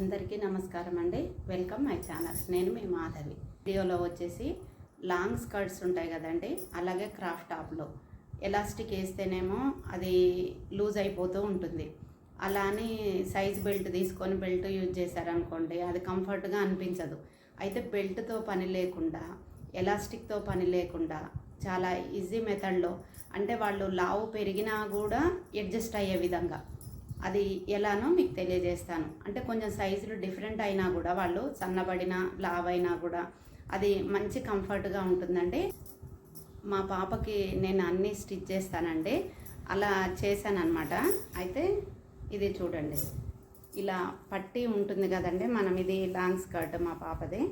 అందరికీ నమస్కారం అండి వెల్కమ్ మై ఛానల్. నేను మీ మాధవి. వీడియోలో వచ్చేసి లాంగ్ స్కర్ట్స్ ఉంటాయి కదండి అలాగే క్రాఫ్ట్ టాప్లో. ఎలాస్టిక్ వేస్తేనేమో అది లూజ్ అయిపోతూ ఉంటుంది. అలా అని సైజ్ బెల్ట్ తీసుకొని బెల్ట్ యూజ్ చేశారనుకోండి అది కంఫర్ట్గా అనిపించదు. అయితే బెల్ట్తో పని లేకుండా ఎలాస్టిక్తో పని లేకుండా చాలా ఈజీ మెథడ్లో అంటే వాళ్ళు లావు పెరిగినా కూడా అడ్జస్ట్ అయ్యే విధంగా అది ఎలానో మీకు తెలియజేస్తాను. అంటే కొంచెం సైజులు డిఫరెంట్ అయినా కూడా వాళ్ళు సన్నబడిన లావ్ అయినా కూడా అది మంచి కంఫర్ట్గా ఉంటుందండి. మా పాపకి నేను అన్నీ స్టిచ్ చేస్తానండి. అలా చేశానమాట అయితే ఇది చూడండి. ఇలా పట్టి ఉంటుంది కదండి. మనం ఇది లాంగ్ స్కర్ట్ మా పాపది.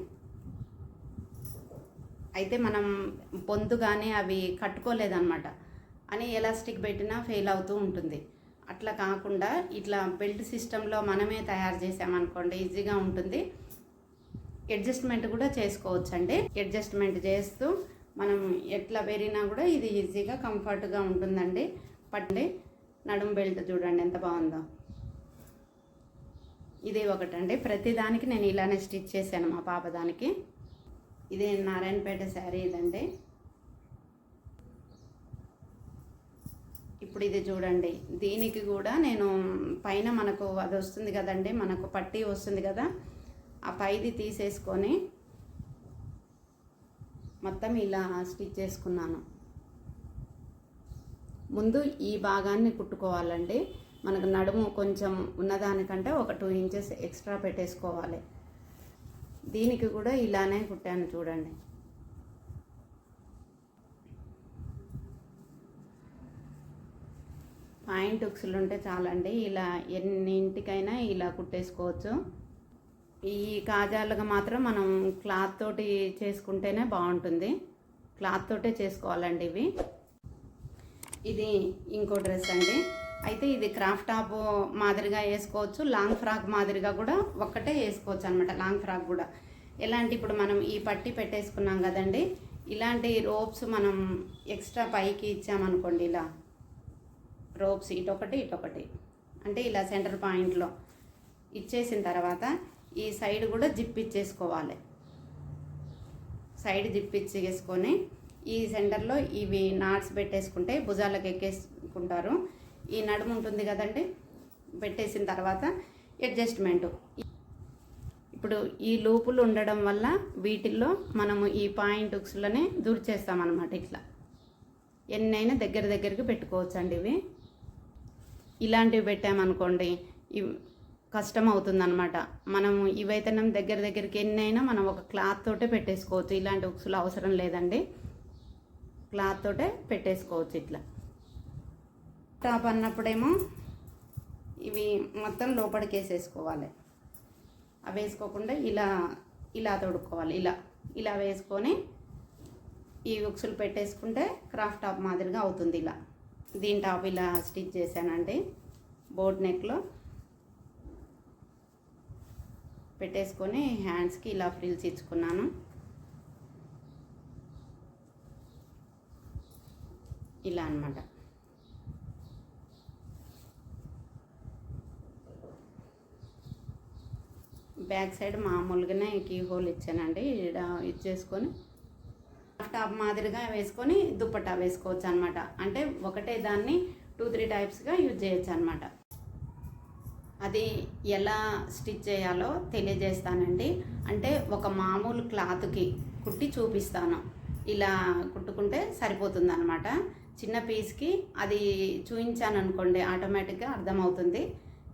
అయితే మనం పొందుగానే కానీ అవి కట్టుకోలేదన్నమాట. అని ఎలాస్టిక్ పెట్టినా ఫెయిల్ అవుతూ ఉంటుంది. అట్లా కాకుండా ఇట్లా బెల్ట్ సిస్టంలో మనమే తయారు చేసామనుకోండి ఈజీగా ఉంటుంది. అడ్జస్ట్మెంట్ కూడా చేసుకోవచ్చండి. అడ్జస్ట్మెంట్ చేస్తూ మనం ఎట్లా పెరిగినా కూడా ఇది ఈజీగా కంఫర్ట్గా ఉంటుందండి. పట్టండి. నడుం బెల్ట్ చూడండి ఎంత బాగుందో. ఇది ఒకటండి. ప్రతిదానికి నేను ఇలానే స్టిచ్ చేశాను మా పాప దానికి. ఇది నారాయణపేట శారీ ఇదండి. ఇప్పుడు ఇది చూడండి. దీనికి కూడా నేను పైన మనకు అది వస్తుంది కదండి మనకు పట్టీ వస్తుంది కదా ఆ పైది తీసేసుకొని మొత్తం ఇలా స్టిచ్ చేసుకున్నాను. ముందు ఈ భాగాన్ని కుట్టుకోవాలండి. మనకు నడుము కొంచెం ఉన్నదానికంటే ఒక టూ ఇంచెస్ ఎక్స్ట్రా పెట్టేసుకోవాలి. దీనికి కూడా ఇలానే కుట్టాను చూడండి. పాయింట్ ఉక్సులు ఉంటే చాలండి. ఇలా ఎన్నింటికైనా ఇలా కుట్టేసుకోవచ్చు. ఈ కాజాలుగా మాత్రం మనం క్లాత్ తోటి చేసుకుంటేనే బాగుంటుంది. క్లాత్ తోటే చేసుకోవాలండి ఇవి. ఇది ఇంకో డ్రెస్ అండి. అయితే ఇది క్రాఫ్ట్ టాప్ మాదిరిగా వేసుకోవచ్చు. లాంగ్ ఫ్రాక్ మాదిరిగా కూడా ఒక్కటే వేసుకోవచ్చు అనమాట లాంగ్ ఫ్రాక్ కూడా. ఎలాంటి ఇప్పుడు మనం ఈ పట్టి పెట్టేసుకున్నాం కదండి. ఇలాంటి రోప్స్ మనం ఎక్స్ట్రా పైకి ఇచ్చామనుకోండి ఇలా రోప్స్ ఇటొకటి ఇటొకటి. అంటే ఇలా సెంటర్ పాయింట్లో ఇచ్చేసిన తర్వాత ఈ సైడ్ కూడా జిప్ ఇచ్చేసుకోవాలి. సైడ్ జిప్ ఇచ్చేసుకొని ఈ సెంటర్లో ఇవి నాట్స్ పెట్టేసుకుంటే భుజాలకు ఎక్కేసుకుంటారు. ఈ నడుము ఉంటుంది కదండి పెట్టేసిన తర్వాత అడ్జస్ట్మెంటు. ఇప్పుడు ఈ లూపులు ఉండడం వల్ల వీటిల్లో మనము ఈ పాయింట్ ఉక్స్లోనే దూర్చేస్తామన్నమాట ఇట్లా. ఎన్నైనా దగ్గర దగ్గరికి పెట్టుకోవచ్చు అండి ఇవి. ఇలాంటివి పెట్టామనుకోండి ఇవి కష్టం అవుతుందనమాట మనం ఇవైతేనే దగ్గర దగ్గరికి ఎన్నైనా మనం ఒక క్లాత్ తోటే పెట్టేసుకోవచ్చు. ఇలాంటి ఉక్సులు అవసరం లేదండి. క్లాత్ తోటే పెట్టేసుకోవచ్చు ఇట్లా. టాప్ అన్నప్పుడేమో ఇవి మొత్తం లోపలికి వేసేసుకోవాలి అవి వేసుకోకుండా ఇలా ఇలా తొడుక్కోవాలి. ఇలా ఇలా వేసుకొని ఈ ఉక్సులు పెట్టేసుకుంటే క్రాఫ్ట్ టాప్ మాదిరిగా అవుతుంది ఇలా. దీని టాప్ ఇలా స్టిచ్ చేశానండి. బోట్ నెక్లో పెట్టేసుకొని హ్యాండ్స్కి ఇలా ఫ్రిల్స్ ఇచ్చుకున్నాను. ఇలా అనమాట బ్యాక్ సైడ్ మామూలుగానే కీ హోల్ ఇచ్చానండి. ఇక్కడ ఇచ్చేసుకొని టాప్ మాదిరిగా వేసుకొని దుప్పటా వేసుకోవచ్చు అనమాట అంటే ఒకటే దాన్ని టూ త్రీ టైప్స్గా యూజ్ చేయొచ్చు అనమాట అది ఎలా స్టిచ్ చేయాలో తెలియజేస్తానండి. అంటే ఒక మామూలు క్లాత్కి కుట్టి చూపిస్తాను. ఇలా కుట్టుకుంటే సరిపోతుంది అనమాట చిన్న పీస్కి అది చూపించాను అనుకోండి ఆటోమేటిక్గా అర్థమవుతుంది.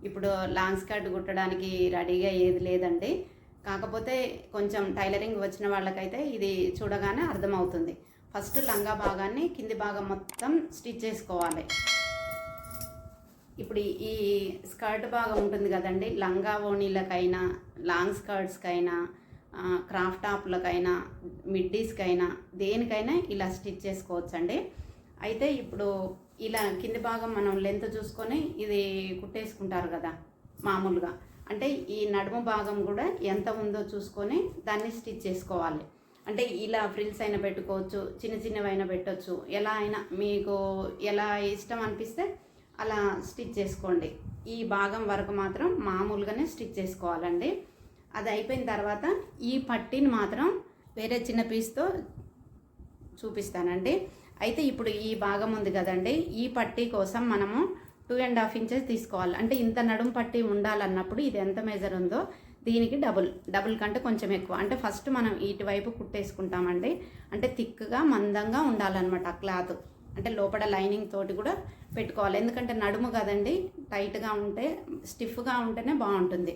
ఇప్పుడు లాంగ్ స్కర్ట్ కుట్టడానికి రెడీగా ఏది లేదండి. కాకపోతే కొంచెం టైలరింగ్ వచ్చిన వాళ్ళకైతే ఇది చూడగానే అర్థమవుతుంది. ఫస్ట్ లంగా భాగాన్ని కింది భాగం మొత్తం స్టిచ్ చేసుకోవాలి. ఇప్పుడు ఈ స్కర్ట్ భాగం ఉంటుంది కదండి లంగా ఓణీలకైనా లాంగ్ స్కర్ట్స్కైనా క్రాఫ్ట్ టాప్లకైనా మిడ్డీస్కైనా దేనికైనా ఇలా స్టిచ్ చేసుకోవచ్చండి. అయితే ఇప్పుడు ఇలా కింది భాగం మనం లెంత్ చూసుకొని ఇది కుట్టేసుకుంటారు కదా మామూలుగా. అంటే ఈ నడుము భాగం కూడా ఎంత ఉందో చూసుకొని దాన్ని స్టిచ్ చేసుకోవాలి. అంటే ఇలా ఫ్రిల్స్ అయినా పెట్టుకోవచ్చు చిన్న చిన్నవైనా పెట్టవచ్చు ఎలా అయినా మీకు ఎలా ఇష్టం అనిపిస్తే అలా స్టిచ్ చేసుకోండి. ఈ భాగం వరకు మాత్రం మామూలుగానే స్టిచ్ చేసుకోవాలండి. అది అయిపోయిన తర్వాత ఈ పట్టీని మాత్రం వేరే చిన్న పీస్తో చూపిస్తానండి. అయితే ఇప్పుడు ఈ భాగం ఉంది కదండి ఈ పట్టీ కోసం మనము టూ అండ్ హాఫ్ ఇంచెస్ తీసుకోవాలి. అంటే ఇంత నడుము పట్టి ఉండాలన్నప్పుడు ఇది ఎంత మెజర్ ఉందో దీనికి డబుల్ డబుల్ కంటే కొంచెం ఎక్కువ. అంటే ఫస్ట్ మనం ఇటువైపు కుట్టేసుకుంటామండి. అంటే థిక్గా మందంగా ఉండాలన్నమాట ఆ క్లాత్. అంటే లోపల లైనింగ్ తోటి కూడా పెట్టుకోవాలి. ఎందుకంటే నడుము కదండి టైట్గా ఉంటే స్టిఫ్గా ఉంటేనే బాగుంటుంది.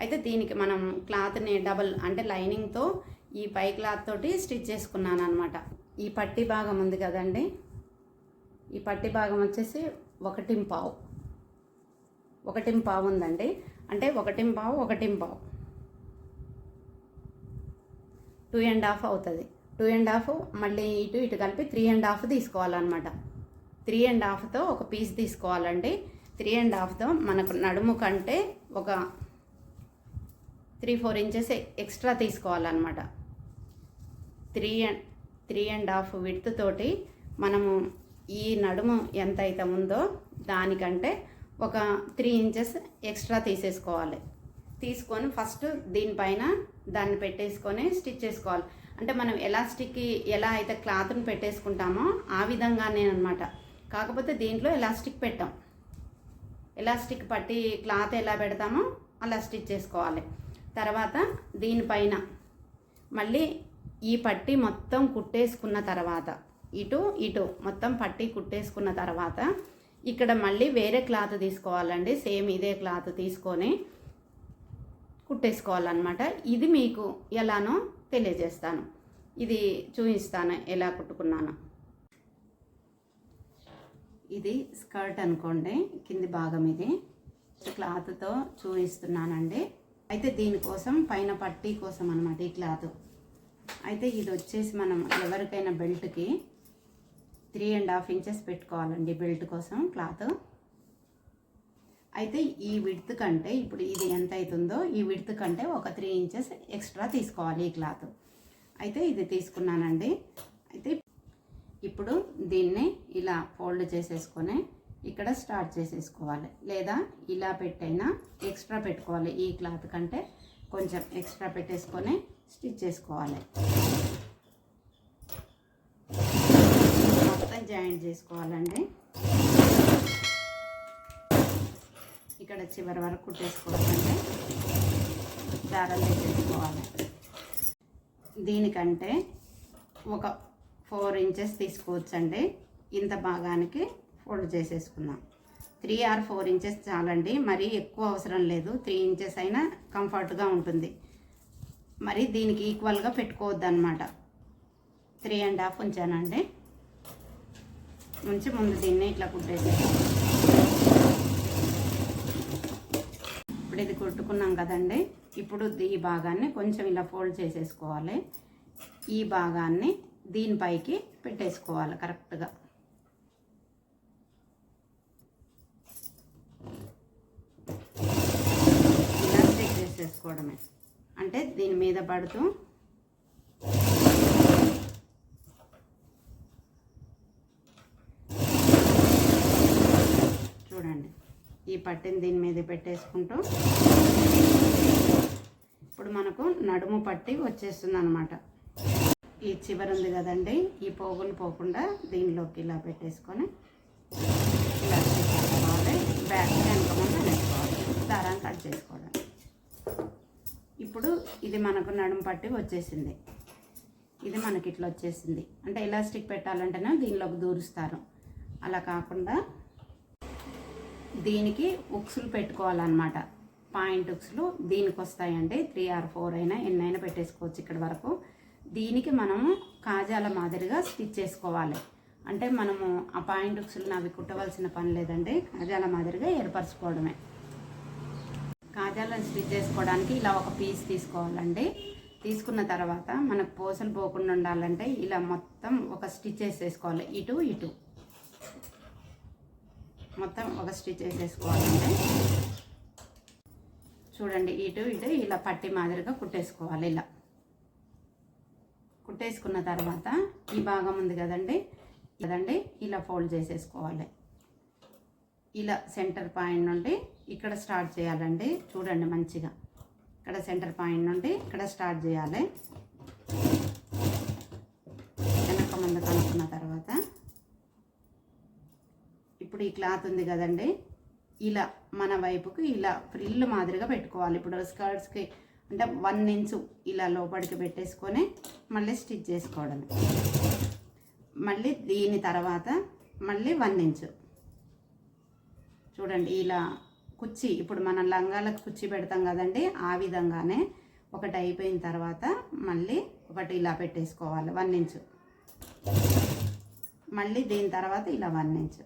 అయితే దీనికి మనం క్లాత్ని డబల్ అంటే లైనింగ్తో ఈ పై క్లాత్ తోటి స్టిచ్ చేసుకున్నాను అనమాట ఈ పట్టి భాగం ఉంది కదండి. ఈ పట్టి భాగం వచ్చేసి ఒకటి పావు ఒకటిం పావు ఉందండి. అంటే ఒకటిం పావు ఒకటిం పావు టూ అండ్ హాఫ్ అవుతుంది. టూ అండ్ హాఫ్ మళ్ళీ ఇటు ఇటు కలిపి త్రీ అండ్ హాఫ్ తీసుకోవాలన్నమాట. త్రీ అండ్ హాఫ్తో ఒక పీస్ తీసుకోవాలండి. త్రీ అండ్ హాఫ్తో మనకు నడుము కంటే ఒక త్రీ ఫోర్ ఇంచెస్ ఎక్స్ట్రా తీసుకోవాలన్నమాట. Three and three and half width తోటి మనము ఈ నడుము ఎంత అయితే ఉందో దానికంటే ఒక త్రీ ఇంచెస్ ఎక్స్ట్రా తీసేసుకోవాలి. తీసుకొని ఫస్ట్ దీనిపైన దాన్ని పెట్టేసుకొని స్టిచ్ చేసుకోవాలి. అంటే మనం ఎలాస్టిక్కి ఎలా అయితే క్లాత్ని పెట్టేసుకుంటామో ఆ విధంగానే అనమాట కాకపోతే దీంట్లో ఎలాస్టిక్ పెట్టాం. ఎలాస్టిక్ పట్టి క్లాత్ ఎలా పెడతామో అలా స్టిచ్ చేసుకోవాలి. తర్వాత దీనిపైన మళ్ళీ ఈ పట్టి మొత్తం కుట్టేసుకున్న తర్వాత ఇటు ఇటు. మొత్తం పట్టి కుట్టేసుకున్న తర్వాత ఇక్కడ మళ్ళీ వేరే క్లాత్ తీసుకోవాలండి. సేమ్ ఇదే క్లాత్ తీసుకొని కుట్టేసుకోవాలన్నమాట. ఇది మీకు ఎలానో తెలియజేస్తాను. ఇది చూపిస్తాను ఎలా కుట్టుకున్నాను. ఇది స్కర్ట్ అనుకోండి. కింది భాగం ఇది. క్లాత్తో చూపిస్తున్నానండి. అయితే దీనికోసం పైన పట్టీ కోసం అనమాట ఈ క్లాత్. అయితే ఇది వచ్చేసి మనం ఎవరికైనా బెల్ట్కి త్రీ అండ్ హాఫ్ ఇంచెస్ పెట్టుకోవాలండి బెల్ట్ కోసం క్లాత్. అయితే ఈ విడ్త్ కంటే ఇప్పుడు ఇది ఎంత అవుతుందో ఈ విడ్త్ కంటే ఒక త్రీ ఇంచెస్ ఎక్స్ట్రా తీసుకోవాలి ఈ క్లాత్. అయితే ఇది తీసుకున్నానండి. అయితే ఇప్పుడు దీన్ని ఇలా ఫోల్డ్ చేసేసుకొని ఇక్కడ స్టార్ట్ చేసేసుకోవాలి. లేదా ఇలా పెట్టైనా ఎక్స్ట్రా పెట్టుకోవాలి ఈ క్లాత్ కంటే. కొంచెం ఎక్స్ట్రా పెట్టేసుకొని స్టిచ్ చేసుకోవాలి మొత్తం జాయింట్ చేసుకోవాలండి. ఇక్కడ చివరి వరకు కుట్టేసుకోవాలండి. దారాలు వేసేసుకోవాలి దీనికంటే ఒక ఫోర్ ఇంచెస్ తీసుకోవచ్చండి. ఇంత భాగానికి ఫోల్డ్ చేసేసుకుందాం. త్రీ ఆర్ ఫోర్ ఇంచెస్ చాలండి. మరీ ఎక్కువ అవసరం లేదు. త్రీ ఇంచెస్ అయినా కంఫర్ట్గా ఉంటుంది. మరి దీనికి ఈక్వల్గా పెట్టుకోవద్దు అనమాట త్రీ అండ్ హాఫ్ ఉంచానండి. ఉంచి ముందు దీన్ని ఇట్లా కుట్టేసి. ఇప్పుడు ఇది కుట్టుకున్నాం కదండి. ఇప్పుడు ఈ భాగాన్ని కొంచెం ఇలా ఫోల్డ్ చేసేసుకోవాలి. ఈ భాగాన్ని దీనిపైకి పెట్టేసుకోవాలి కరెక్ట్గా. ఇలా చేసేసుకోవడమే. అంటే దీని మీద పడుతూ చూడండి. ఈ పట్టిని దీని మీద పెట్టేసుకుంటూ ఇప్పుడు మనకు నడుము పట్టి వచ్చేస్తుంది అనమాట ఈ చివరి ఉంది కదండి ఈ పోగులు పోకుండా దీనిలోకి ఇలా పెట్టేసుకొని ఇలా చేసుకోవాలి బ్యాక్ వెనకముందు వేసుకోవాలి దారాన్ని కట్ చేసుకోవడం. ఇప్పుడు ఇది మనకు నడుము పట్టి వచ్చేసింది. ఇది మనకి ఇట్లా వచ్చేసింది. అంటే ఎలాస్టిక్ పెట్టాలంటేనే దీనిలోకి దూరుస్తారు. అలా కాకుండా దీనికి ఉక్సులు పెట్టుకోవాలన్నమాట. పాయింట్ ఉక్సులు దీనికి వస్తాయండి త్రీ ఆర్ ఫోర్ అయినా ఎన్నైనా పెట్టేసుకోవచ్చు ఇక్కడ వరకు. దీనికి మనము కాజాల మాదిరిగా స్టిచ్ చేసుకోవాలి. అంటే మనము ఆ పాయింట్ ఉక్సులు అవి కుట్టవలసిన పని లేదండి. కాజాల మాదిరిగా ఏర్పరచుకోవడమే. కాజాలను స్టిచ్ చేసుకోవడానికి ఇలా ఒక పీస్ తీసుకోవాలండి. తీసుకున్న తర్వాత మనకు పోసలు పోకుండా ఉండాలంటే ఇలా మొత్తం ఒక స్టిచ్ వేసేసుకోవాలి. ఇటు ఇటు. మొత్తం ఒక స్టిచ్ వేసేసుకోవాలండి. చూడండి ఇటు ఇటు ఇలా పట్టి మాదిరిగా కుట్టేసుకోవాలి ఇలా. కుట్టేసుకున్న తర్వాత ఈ భాగం ఉంది కదండి కదండి ఇలా ఫోల్డ్ చేసేసుకోవాలి. ఇలా సెంటర్ పాయింట్ నుండి ఇక్కడ స్టార్ట్ చేయాలండి. చూడండి మంచిగా. ఇక్కడ సెంటర్ పాయింట్ నుండి ఇక్కడ స్టార్ట్ చేయాలి. వెనక ముందు కనుక్కున్న తర్వాత ఇప్పుడు ఈ క్లాత్ ఉంది కదండి ఇలా మన వైపుకు ఇలా ఫ్రిల్ మాదిరిగా పెట్టుకోవాలి. ఇప్పుడు స్కర్ట్స్కి అంటే వన్ ఇంచు ఇలా లోపలికి పెట్టేసుకొని మళ్ళీ స్టిచ్ చేసుకోవడం మళ్ళీ దీని తర్వాత మళ్ళీ వన్ ఇంచు. చూడండి ఇలా కుర్చీ ఇప్పుడు మనం లంగాలకు కుర్చీ పెడతాం కదండి ఆ విధంగానే ఒకటి అయిపోయిన తర్వాత మళ్ళీ ఒకటి ఇలా పెట్టేసుకోవాలి వన్ ఇంచు. మళ్ళీ దీని తర్వాత ఇలా one inch.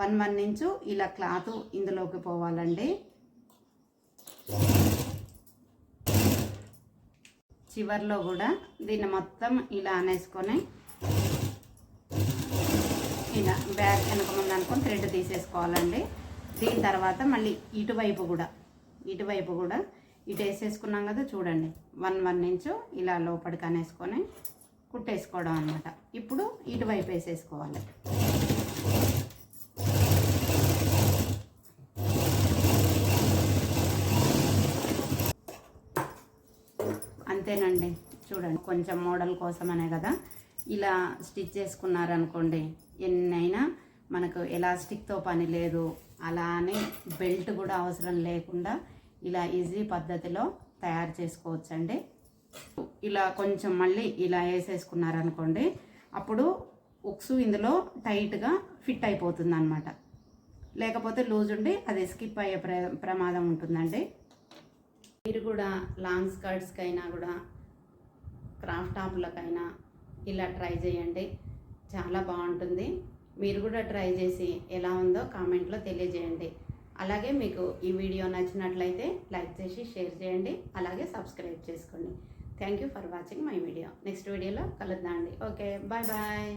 One one inch ఇలా క్లాత్ ఇందులోకి పోవాలండి. చివర్లో కూడా దీన్ని మొత్తం ఇలా అనేసుకొని ఇలా బ్యాగ్ వెనక ముందు అనుకొని థ్రెడ్ తీసేసుకోవాలండి. దీని తర్వాత మళ్ళీ ఇటువైపు కూడా ఇటువైపు కూడా ఇటు వేసేసుకున్నాం కదా చూడండి. వన్ వన్ ఇంచు ఇలా లోపలికి అనేసుకొని కుట్టేసుకోవడం అనమాట ఇప్పుడు ఇటువైపు వేసేసుకోవాలి. అంతేనండి. చూడండి కొంచెం మోడల్ కోసమనే కదా. ఇలా స్టిచ్ చేసుకున్నారనుకోండి ఎన్నైనా మనకు ఎలాస్టిక్తో పని లేదు. అలా అని బెల్ట్ కూడా అవసరం లేకుండా ఇలా ఈజీ పద్ధతిలో తయారు చేసుకోవచ్చండి. ఇలా కొంచెం మళ్ళీ ఇలా వేసేసుకున్నారనుకోండి అప్పుడు ఉక్సు ఇందులో టైట్గా ఫిట్ అయిపోతుంది అనమాట లేకపోతే లూజ్ ఉండి అది స్కిప్ అయ్యే ప్ర ప్రమాదం ఉంటుందండి. మీరు కూడా లాంగ్ స్కర్ట్స్కైనా కూడా క్రాఫ్ట్ టాప్లకైనా ఇలా ట్రై చేయండి. చాలా బాగుంటుంది. మీరు కూడా ట్రై చేసి ఎలా ఉందో కామెంట్లో తెలియజేయండి. అలాగే మీకు ఈ వీడియో నచ్చినట్లయితే లైక్ చేసి షేర్ చేయండి. అలాగే సబ్స్క్రైబ్ చేసుకోండి. Thank you for watching my video. Next వీడియోలో కలుద్దాం అండి ఓకే బాయ్ బాయ్.